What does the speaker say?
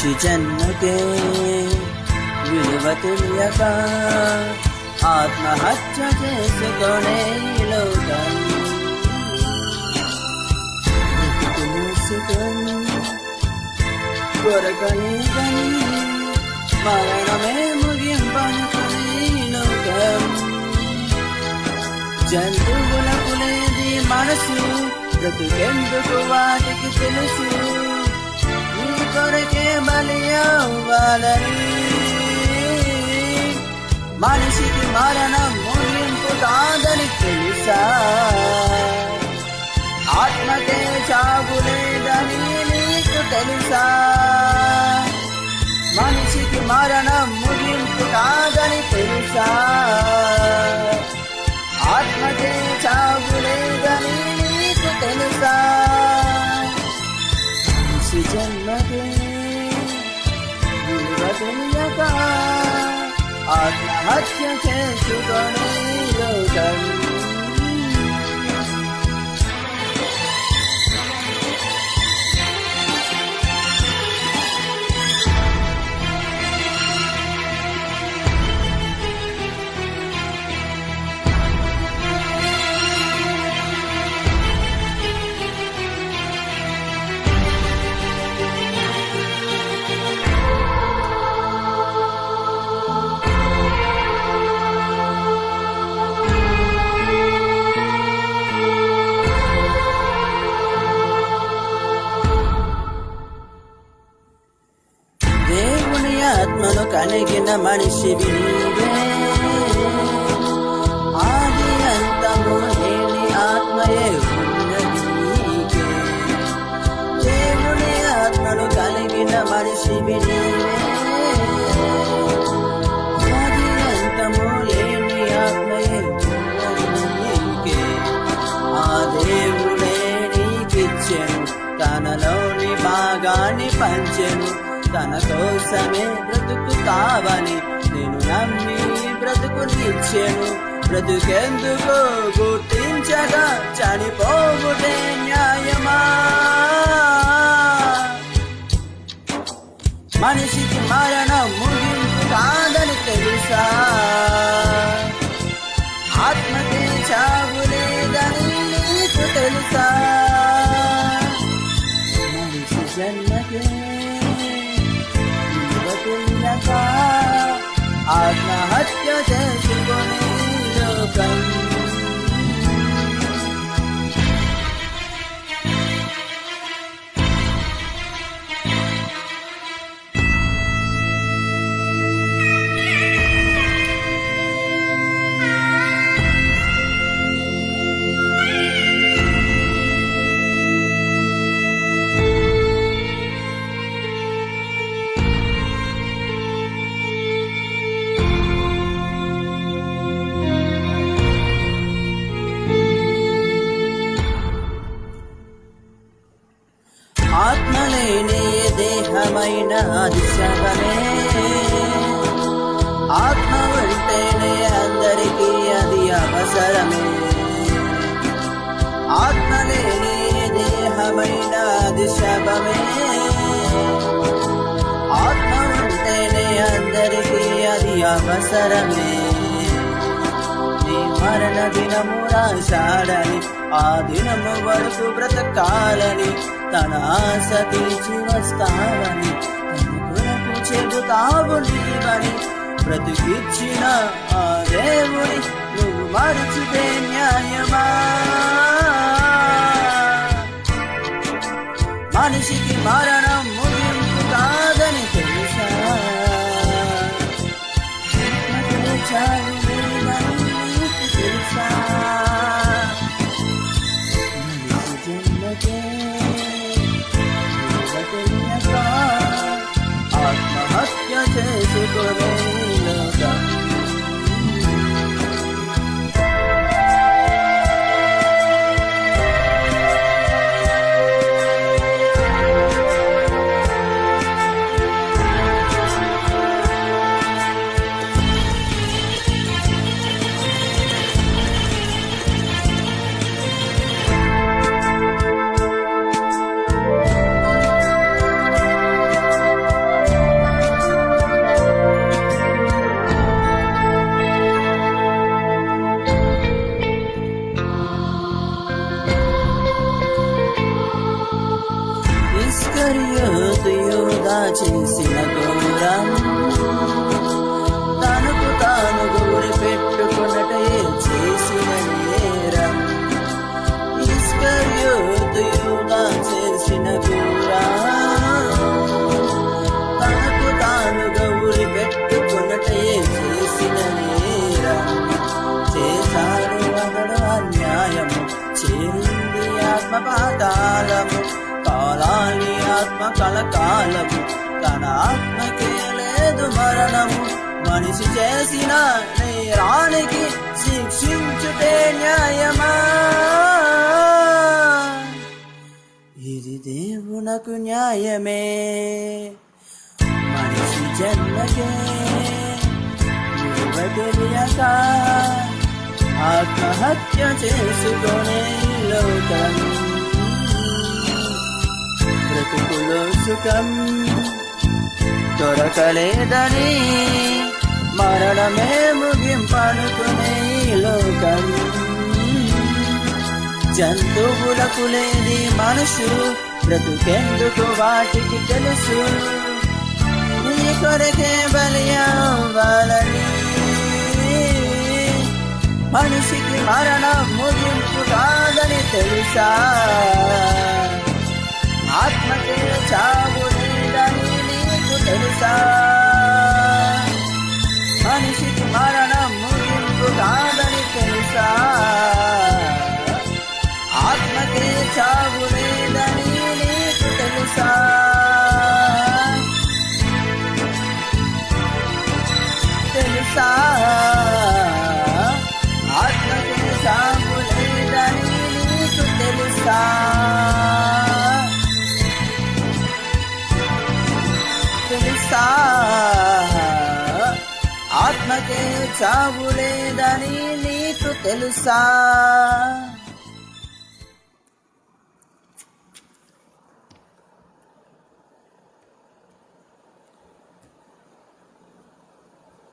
మనిషి జన్మకే విలువ తెలియక ఆత్మహత్య చేసుకొనే లోకం. కొరకని మరణమే ముగింపనుకునే లోకం. జంతువులకు లేది మనసు బ్రతుకెందుకు వాటికి తెలుసు? మరణం ముగింపు కాదని తెలుసా? ఆత్మకే చావులేదని నీకు తెలుసా? మనిషికి మరణం ముగింపు కాదని తెలుసా? ఆత్మహత్య చేసుకొని లోకం దేవుని money, తన కోసమే బ్రతుకుతావని నేను నమ్మి బ్రతుకునిచ్చెను బ్రతుకెందుకు గుర్తించగా చనిపోవుటే న్యాయమా? మనిషికి మరణ దేహమైన అధిశవనే ఆత్మ ఉంటేనే అందరికీ అది అవసరమే. ఆత్మ లేని దేహమైన అధిశవమే ఆత్మ ఉంటేనే అందరికీ అది అవసరమే. నీ మరణ దినము రాశాడని ఆ దినము వరకు బ్రతకాలని తన ఆశ తీర్చి వస్తావని తన కొరకు చెబుతావు నీవని బ్రతికిచ్చిన ఆ దేవుని నువ్వు మరచితే న్యాయమా? మనిషికి మరణం చేసిన ఘోరం తనకు తాను గోరి పెట్టుకున్నటే చేసిన నేరం ఇస్కర్యోతు యోగా చేసిన ఘోరం తనకు తాను గౌరి పెట్టుకున్నటే చేసిన నేరం చేశారు అతడు అన్యాయము చేరింది ఆత్మ పాతాలము ఆత్మ కలకాలము తన ఆత్మకే లేదు మరణము. మనిషి చేసిన నేరానికి శిక్షించుటే న్యాయమా? ఇది దేవునకు న్యాయమే. మనిషి జన్మకే తెలియక ఆత్మహత్య చేసుకునే లోకం. బ్రతుకులో సుఖం దొరకలేదని మరణమే ముగింపనుకునే లోకం. జంతువులకు లేని మనసు బ్రతుకెందుకు వాటికి తెలుసు? నీ కొరకే బలి మనిషికి మరణం ముగింపు కాదని తెలుసా? ఆత్మకే చావు ఆత్మకే చావు లేదని నీకు తెలుసా?